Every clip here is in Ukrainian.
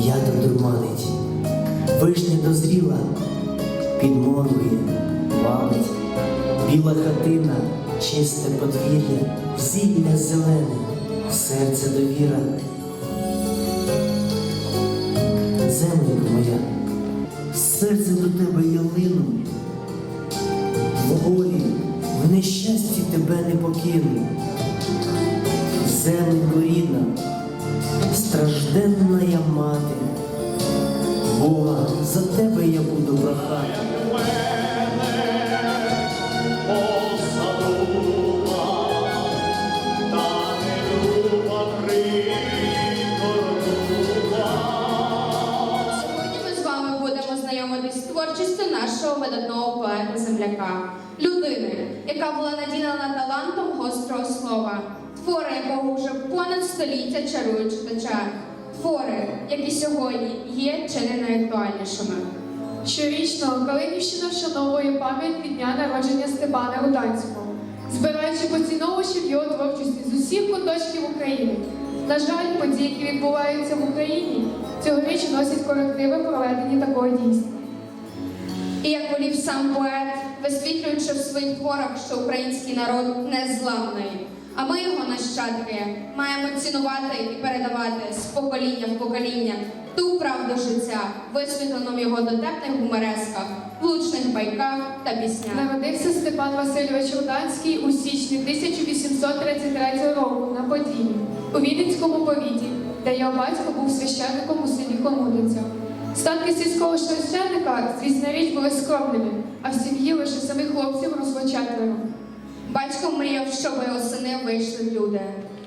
м'ята дурманить, вишня дозріла, підморгує, вабить, біла хатина, чисте подвір'я, зілля зелене, серце довіра. Землянко моя, серце до тебе я лину, в болі, в нещасті тебе не покину. Земленько рідна, стражденна мати, Бога, за тебе я буду прохати. Сьогодні ми з вами будемо знайомитись творчістю нашого видатного поета-земляка, людини, яка була наділена талантом гострого слова, твори якого вже понад століття чарують читача, твори, які сьогодні є чи не найактуальнішими. Щорічно Калинівщина вшановує пам'ять від дня народження Степана Руданського, збираючи поціновувачів його творчості з усіх куточків України. На жаль, події, які відбуваються в Україні, цьогоріч носять корективи проведення такого дійства. І як волів сам поет, висвітлюючи в своїх творах, що український народ незламний. А ми, його нащадки, маємо цінувати і передавати з покоління в покоління ту правду життя, висвітлену в його дотепних гуморесках, влучних байках та піснях. Народився Степан Васильович Руданський у січні 1833 року на Поділі, у Вінницькому повіті, де його батько був священником у селі Комудиця. Статки сільського священника, звісно річ, були скромними, а в сім'ї лише самих хлопців росло четверо. Батько мріяв, щоб його сини вийшли люди.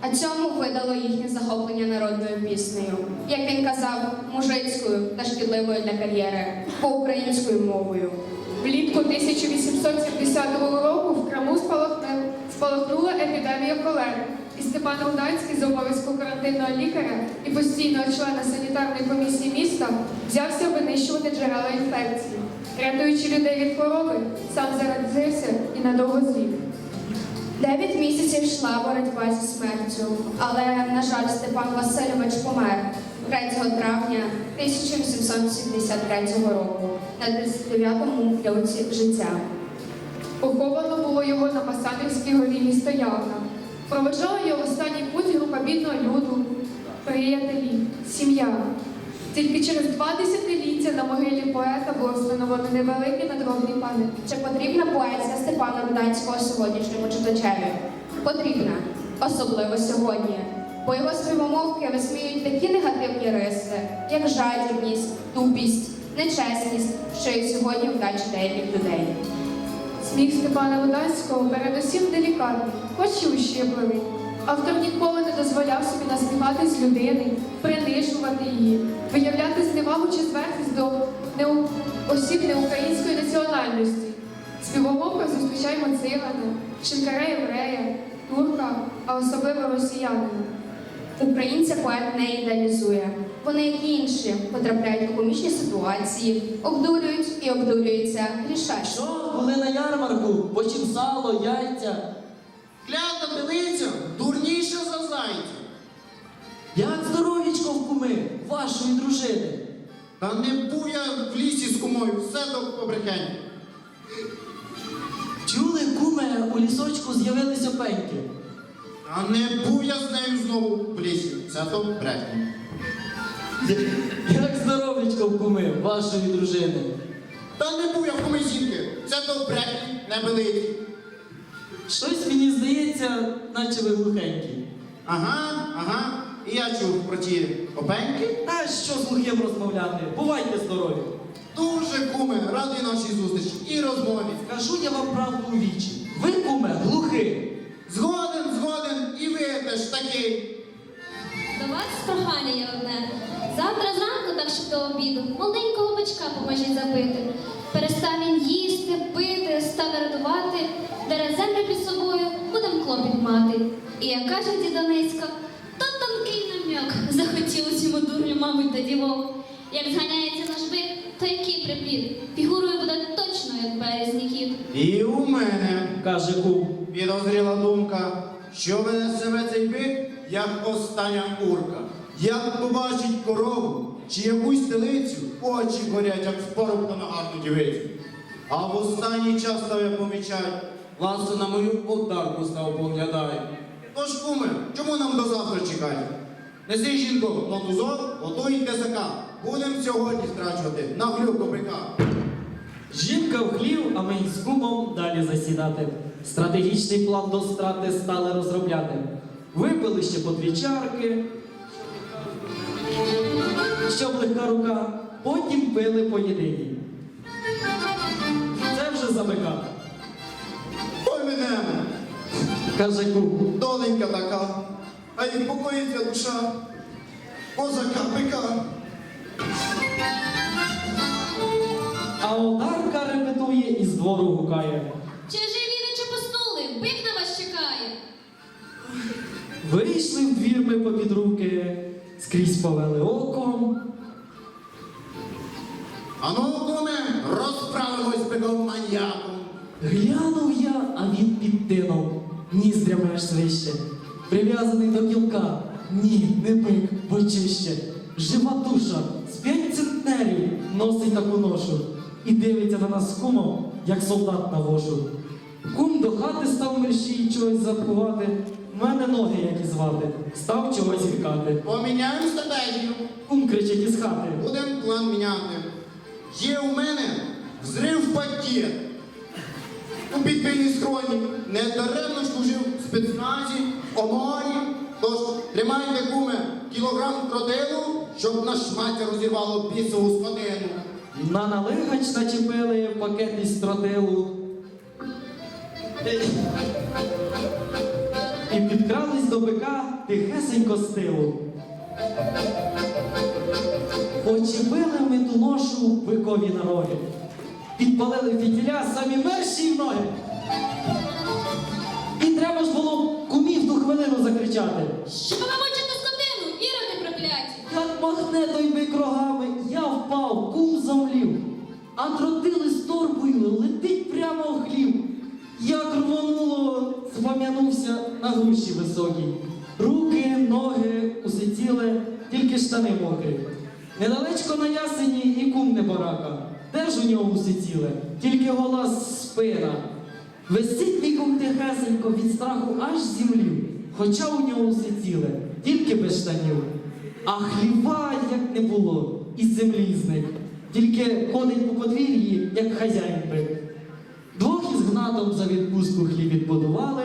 А цьому видало їхнє захоплення народною піснею, як він казав, мужицькою та шкідливою для кар'єри, по-українською мовою. Влітку 1870 року в Криму спалахнула епідемія холери, і Степан Руданський з обов'язку карантинного лікаря і постійного члена санітарної комісії міста взявся винищувати джерела інфекції. Рятуючи людей від хвороби, сам заразився і надовго зліг. Дев'ять місяців йшла боротьба зі смертю, але, на жаль, Степан Васильович помер 3 травня 1873 року на 39-му році життя. Поховано було його на Масанівській горі міста Ялта. Проведжала його останній путь група бідного люду, приятелі, сім'я. Тільки через два десятиліття на могилі поета було встановлено невеликий надгробний пам'ятник. Чи потрібна поезія Степана Руданського сьогоднішньому читачеві? Потрібна, особливо сьогодні. Бо його співомовки висміюють такі негативні риси, як жадібність, тупість, нечесність, що і сьогодні вдачі деяких людей. Сміх Степана Руданського передусім делікатний, хоч і ущипливий. Автор ніколи не дозволяв собі насміхати з людини, принижувати її, виявляти зневагу чи зверхність до неу- осіб неукраїнської національності. Співомовка зустрічаємо цигана, шинкаря єврея, турка, а особливо росіянина. Українця поет не ідеалізує. Вони, як і інші, потрапляють у комічні ситуації, обдурюють і обдурюються, грішать. Що були на ярмарку? Потім сало, яйця. Клята Як здоровічко в куми вашої дружини. Та не був я в лісі з кумою, все до побрехень. Чули, куме, у лісочку з'явилися пеньки. Та не був я з нею знову в лісі, це то брехня. Як здоровічко в куми вашої дружини. Та не був я в куми жінки, це то брехні, не великі. Щось мені здається, наче ви глухенькі. Ага, ага. І я чув про ті опеньки. Та що з глухим розмовляти? Бувайте здорові. Дуже куме, радий нашій зустрічі і розмові. Кажу я вам правду у вічі. Ви, куме, глухий. Згоден, згоден, і ви теж такий. До вас прохання є одне. Завтра зранку, так що до обіду, маленького бичка поможіть забити. Перестав він їсти, пити, став радувати, дере землю під собою, будем клопіт мати. І як каже діда То тонкий йому дурню, мабуть, та дівок. Як зганяється наш бик, то який приплід, фігурою буде точно, як березні кіт. І у мене Каже кум. підозріла думка, що веде себе цей бик, як остання урка. Як побачить корову, чи якусь телицю, очі горять, як в парубка на гарну дівицю. А в останній час став я помічать. Ласо на мою одарку став поглядає. Тож, куме, чому нам до завтра чекати? Неси жінку мотузок, готуй тесака. Будем сьогодні страчувати на глюку бика. Жінка в хлів, а ми з кумом далі засідати. Стратегічний план до страти стали розробляти. Випили ще по дві чарки, щоб легка рука, потім пили по єдиній. Це вже замикав, Ой мене, каже кум. доленька така, а й покоїться душа. Козака бика. А одарка репетує і з двору гукає. Чи живі ви чи поснули? Бик на вас чекає. Вийшли в двір ми попід руки, скрізь повели оком. Ану, куме, розправимось биком маньяком. Глянув я, а він під тином, ніздрями аж свище, прив'язаний до кілка. Ні, не бик, бочище. Жива душа, з п'ять центнерів носить таку ношу і дивиться на нас з кумом, як солдат на вожу. Кум до хати став мерщій чогось запхувати, мене ноги як і звати, став чогось гікати. Поміняємо стратегію. Кум кричить із хати. Будемо план міняти. Є у мене взрив пакет. У підпільній схроні недаремно служив в спецназі, оморі. Тож тримайте, куме, кілограм тротилу, щоб на шматі розірвало бісову скотину. На налигач начепили пакет із тротилу. І підкрались до бика тихесенько з тилу. Очепили ми ту ношу бикові на роги. Підпалили фітіля самі мерші в ноги. І треба ж було кумів ту хвилину закричати. Що ви мучите скотину, іроди прокляті? Як махне той бик рогами, я впав, кум замлів. А тротили з торбою летить прямо в хлів. Як рвонуло, спом'янувся на груші високій. Руки, ноги, усе ціле, тільки штани мокрі. Недалечко на ясені і кум небарака. Де ж у нього усе ціле? Тільки гола спина. Висить мій кум тихесенько від страху аж зімлів, хоча у нього ціле, тільки без штанів. А хліба як не було, із землі зник. Тільки ходить по подвір'ї, як хазяїн бик. Двох із гнатом за відпустку хліб відбудували,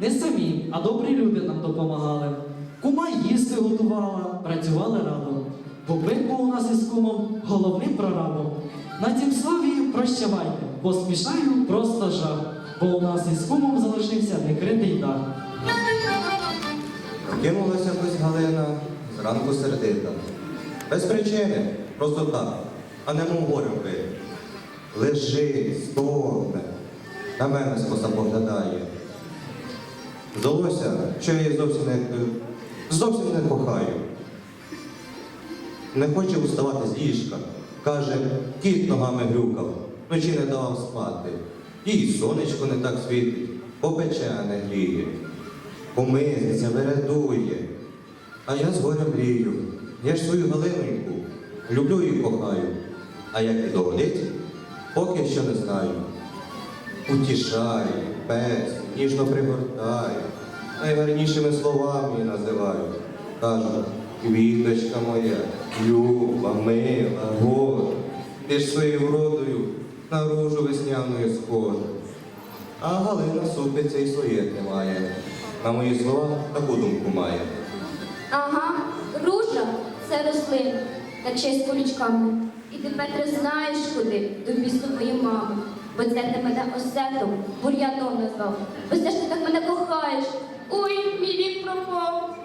не самі, а добрі люди нам допомагали. Кума їсти готувала, працювали разом. Бо бик у нас із кумом головним прорабом. На цім слові прощавайте, бо смішаю просто жах, бо у нас із кумом залишився некритий дах. Кинулася якось Галина зранку сердита. Без причини, просто так, а не мов горем бити. Лежить, стогне, на мене скоса поглядає. Здалося, що я її зовсім не, зовсім не кохаю. Не хоче вставати з ліжка. Каже, кіт ногами грюкав, вночі не давав спати. Їй сонечко не так світить, попече не гріє. Помизниться, вередує. А я з горя мрію. Я ж свою Галиноньку люблю і кохаю. А як і догодить, поки що не знаю. Утішаю, пес, ніжно пригортаю, найгарнішими словами називаю. Кажу, квіточка моя, люба, мила, года, ти ж своєю вродою на ружу весняною схожа. А Галина супиться і своє тримає. На мої слова таку думку має. Ага, ружа це рослина, та з колючками. І ти, Петре, знаєш куди до бісової мами. Бо це ти мене осетом, бур'яном назвав. Бо це ж ти так мене кохаєш. Ой, мій вік пропав.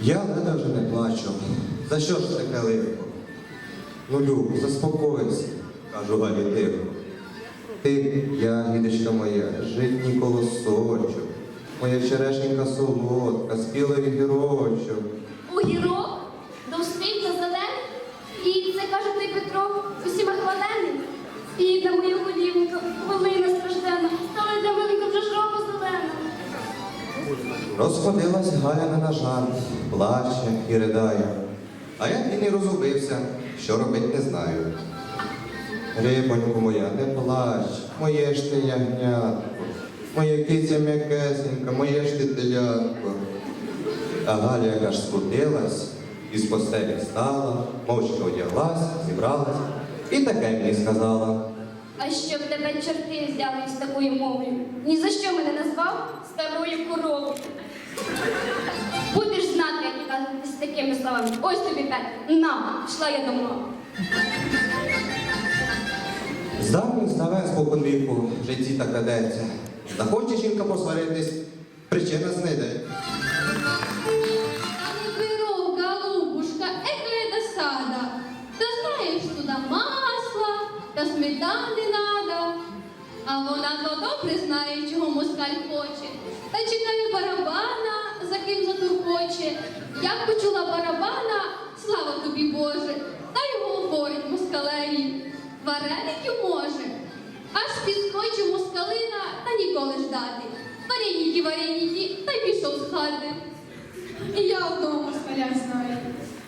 Я леда вже не плачу. За що ж таке лихо? Ну, Люб, заспокойся, кажу Галі тихо. Ти, ягідочка моя, житній колосочок, моя черешенька солодка, спілий гірочок. У довстий Розходилась Галя на нажан, плаче і ридає. А я і не розгубився, що робить не знаю. Рибоньку моя, не плач, моє ж ти ягнятко, моє киця м'якесенька, моє ж ти телятко. А Галя яка ж скрутилась, із постелі встала, мовчки одяглась, зібралась і таке мені сказала. А щоб тебе чорти взяли з такою мовою? Ні за що мене назвав старою коровою. Будеш знати, як я казати з такими словами. Ось тобі Петр. На, пішла я дома. З давніх знавен спокон віку, в житті так ведеться. Захоче жінка посваритись, причина знайде. Пирог, голубушка, екая досада. Та знаєш, туди масла, та сметани надо. А вона то добре знає, чого москаль хоче. Та чекає барабана, за ким затуркоче. Як почула барабана, слава тобі Боже, та й говорить москалеві. Вареників може. Аж підскочив москалина та ніколи ждати. Вареники, вареники, та й пішов з хати. І я одного москаля знаю.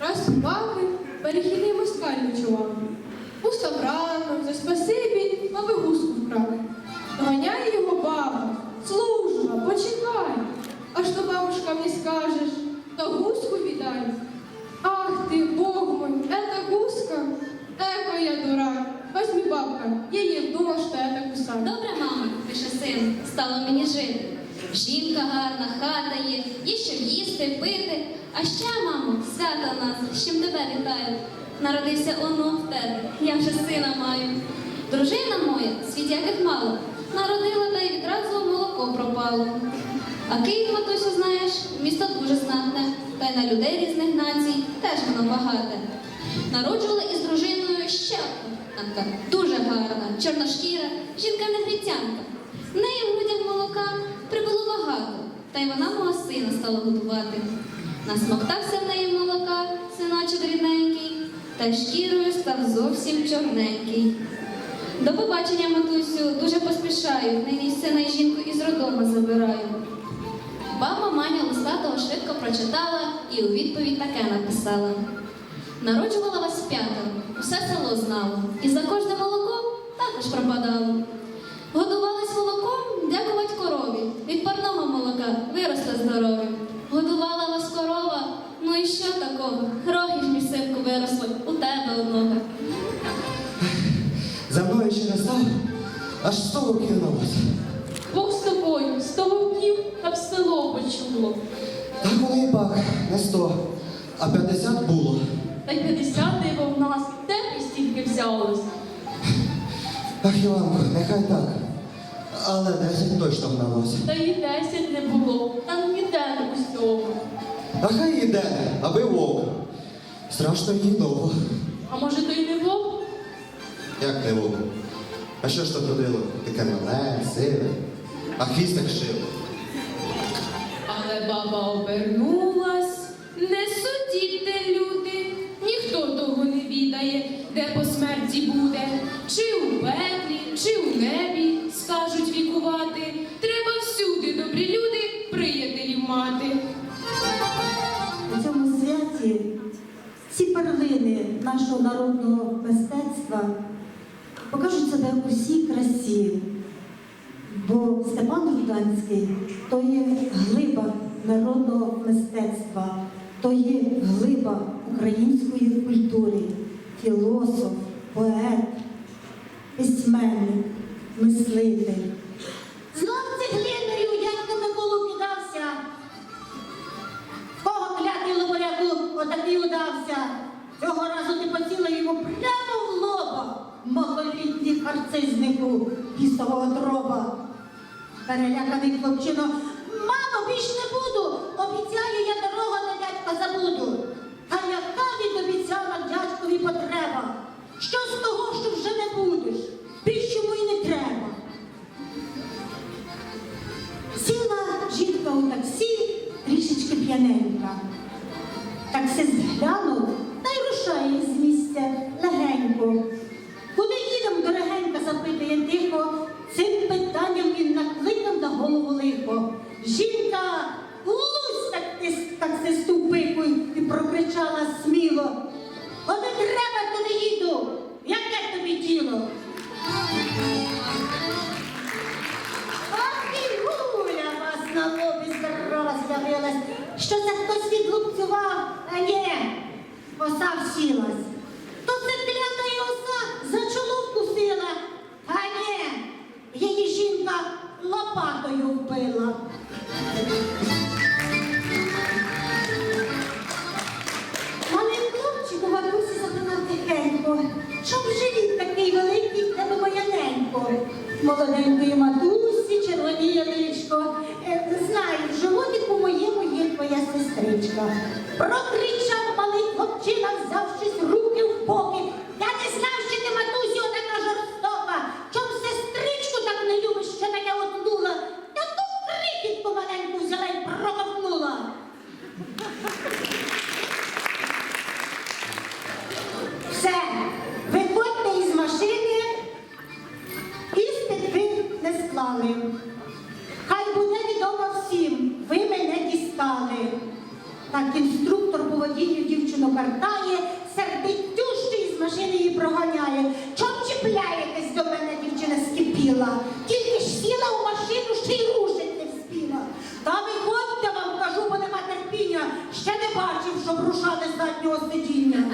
Раз собаки, перехідний москаль ночував. Устав рано, за спасибі, аби гуску вкрав. Доганяє його баба. Служба, почекай. Аж то бабушка мені скажеш, та гуску віддай. Ах ти, Бог мой, ета гуска? Еко я дурак. Возьми бабка, я їй думав, що я так сам. Добре, мамо, пише син, стало мені жити. Жінка гарна, хата є, є що їсти, пити. А ще, мамо, свята в нас, з чим тебе вітаю. Народився онук в тебе, я вже сина маю. Дружина моя, світ яких мало, народила та й відразу молоко пропало. А Київ, матусю, знаєш, місто дуже знатне, та й на людей різних націй теж воно багате. Народжувала із дружиною ще одна, дуже гарна, чорношкіра, жінка-негритянка. В неї в грудях молока прибуло багато, та й вона мого сина стала годувати. Насмоктався в неї молока, синочок рідненький, та шкірою став зовсім чорненький. До побачення, матусю, дуже поспішаю, нині сина і жінку із роддому забираю. Баба Маня листа того швидко прочитала і у відповідь таке написала. Народжувала вас п'ятеро, усе село знало, і за кожне молоко також пропадало. Годувались молоком, дякувати корові. Від парного молока виросли здорові. Годувала вас корова, ну і що такого? Грохи ж мій синку виросли, у тебе одного. За мною ще не став, аж сто кинулось. Бог з тобою, сто вовків та в село почуло. Так воно і пак, не сто, а п'ятдесят було. Та й 50 диво в нас, де і стільки взялось? Ах, Іванко, нехай так. Але десять точно гналося. Та й 10 не було, там ніде не усього. А хай іде, аби вовк. Страшно їй довго. А може то й не вовк? Як не вовк? А що ж то ходило? Таке мале, сиве, а хвістик шив. Але баба обернулась. Не судіть люди, ніхто того не відає, де по смерті буде, чи у пеклі, чи у небі, скажуть вікувати. Треба всюди, добрі люди, приятелів мати. У цьому святі ці перлини нашого народного мистецтва покажуть себе усій всій красі. Бо Степан Руданський то є глиба народного мистецтва, то є глиба української культури, філософ, поет, письменник, мислитель. Переляканий хлопчино, мамо, більш не буду, обіцяю, я дорогу на дядька забуду. Та яка від обіцянок дядькові потреба? Що з того, що вже не будеш? Більш йому й не треба. Сіла жінка у таксі, трішечки п'яненька. Таксист глянув та й рушає з місця легенько. Куди їдемо, дорогенька, запитує тихо. Цим питанням він накликав на голову лихо. Жінка лусь так, так стисту пикою і прокричала сміло. О, не треба, то не їду. Яке тобі діло? Ох, і гуля вас на лобі здорова з'явилась, що це хтось відлупцював, а ні, оса всілась. То це клята й оса за чоло вкусила, а ні, її жінка лопатою вбила. Малий хлопчик у бабусі запитав тихенько, щоб живіт такий великий в тебе моя. Молоденької матусі, червоніє личко. Е, Знаю, в животику моєму є твоя сестричка. Прокричав не склали. Хай буде відомо всім, ви мене дістали. Так інструктор по водінню дівчину картає, сердить тющу із машини її проганяє. Чом чіпляєтесь до мене, дівчина скипіла? Тільки ж сіла у машину, ще й рушить не вспіла. Та виходьте вам, кажу, бо нема терпіння. Ще не бачив, щоб рушали з заднього сидіння.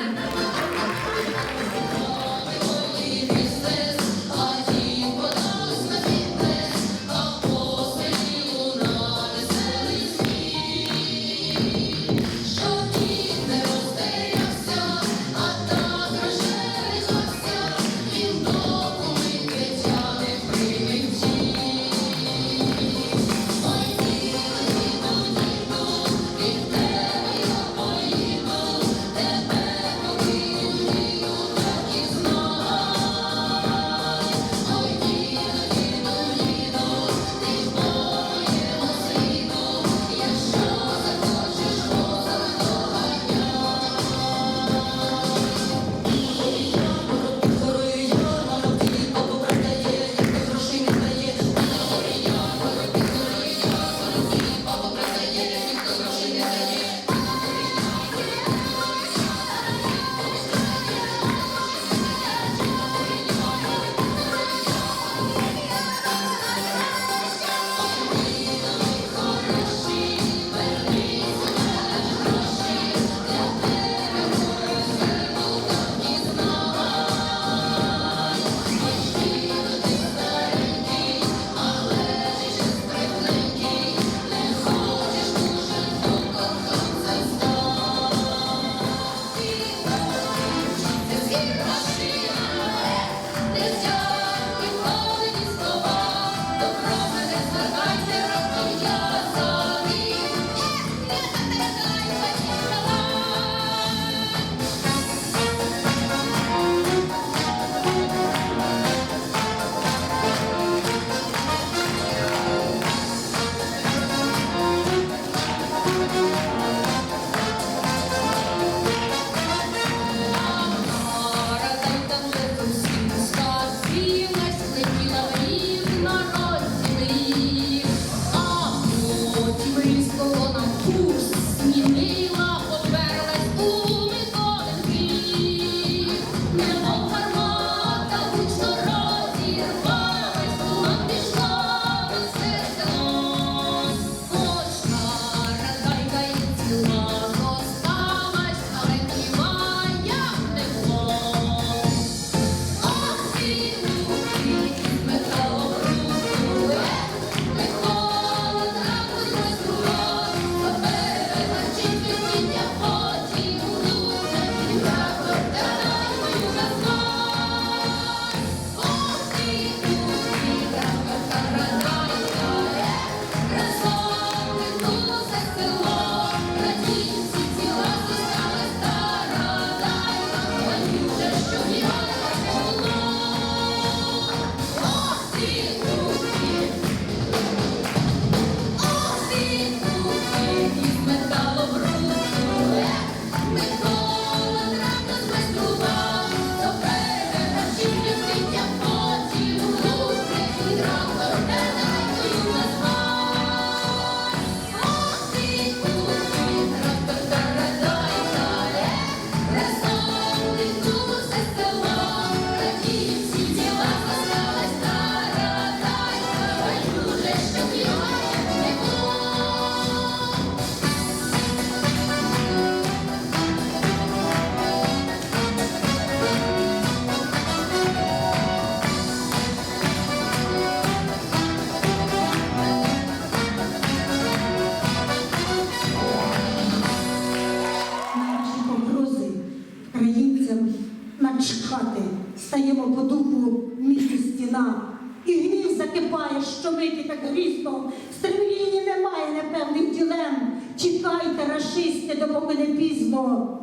Начхати, стаємо по духу місті стіна. І гнів закипає, що миті так грізно, в стремлінні немає непевних ділем. Чекайте, рашисти, допоки не пізно.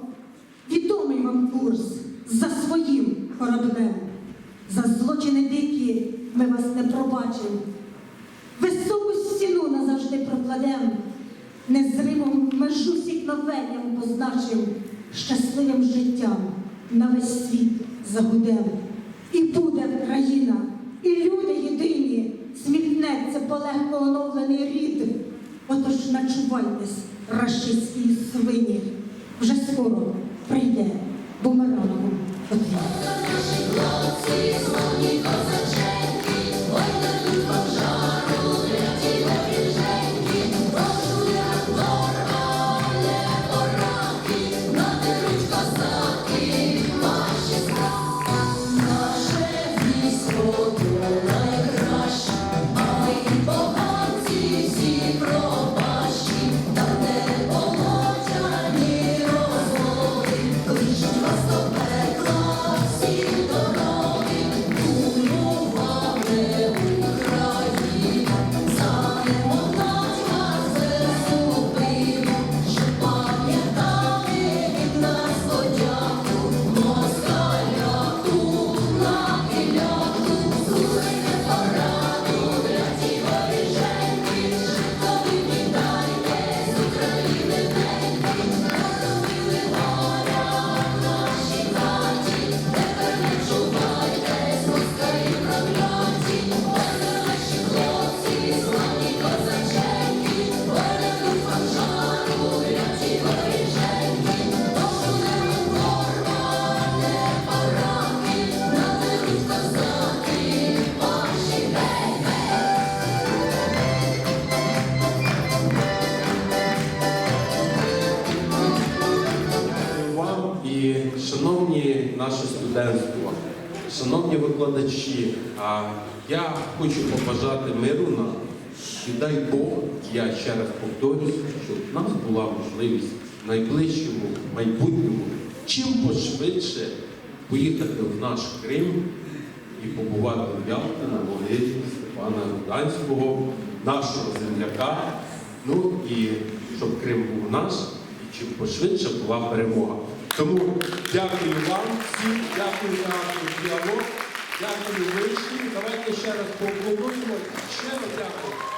Відомий вам курс за своїм кораблем. За злочини дикі ми вас не пробачимо. Високу стіну назавжди прокладем, незриму межу сікновенням позначим, щасливим життям на весь світ забудемо, І буде країна, і люди єдині, сміхнеться полегко оновлений рід. Отож начувайтесь, рашистські свині, вже скоро прийде бумерангом шановні наше студентство, шановні викладачі, я хочу побажати миру нам і дай Бог, я ще раз повторюсь, щоб в нас була можливість в найближчому майбутньому чим пошвидше поїхати в наш Крим і побувати в Ялті на могилі Степана Руданського, нашого земляка. Ну і щоб Крим був наш, і чим пошвидше була перемога. Тому дякую вам всім, дякую за діалог, дякую вишні. Давайте ще раз поаплодуємо. Ще раз дякую.